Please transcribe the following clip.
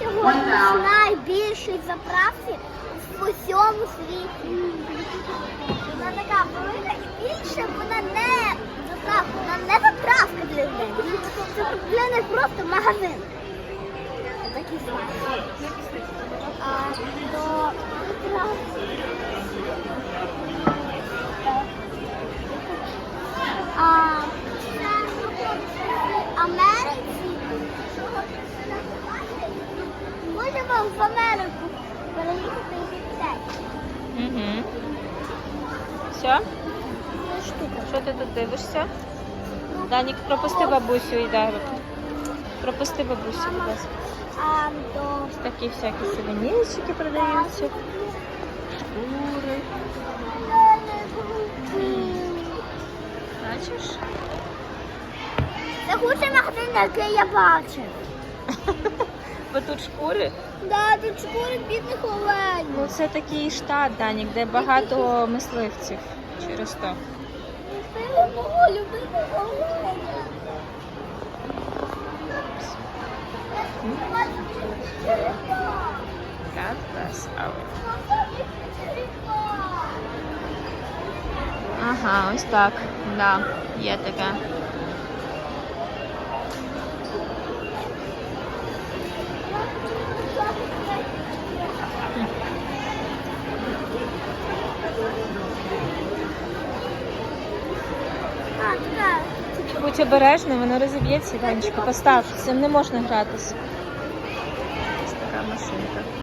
сьогодні найбільшій заправці в усьому світі. Вона така велика і більше вона не заправка, вона не заправка для людей. Це для них просто магазин. Такі знають. Можемо в Америку переїхати і. Угу. Все? Штука. Що ти тут дивишся? Данік, пропусти бабусю і дай. Пропусти бабусю, будь ласка. А до такі всякі сувенірчики продаються. Шкури. Бачиш? Це магазин, який я бачив. Бо тут шкури. Да, тут шкури бідних оленів. Ну це такий штат, Данік, де багато мисливців через то. Мого любимого оленя. God bless our. Ага, ось так. Да, є таке. Будь обережним, воно розіб'ється, Данечка, постав, з цим не можна гратися. Ось така машинка.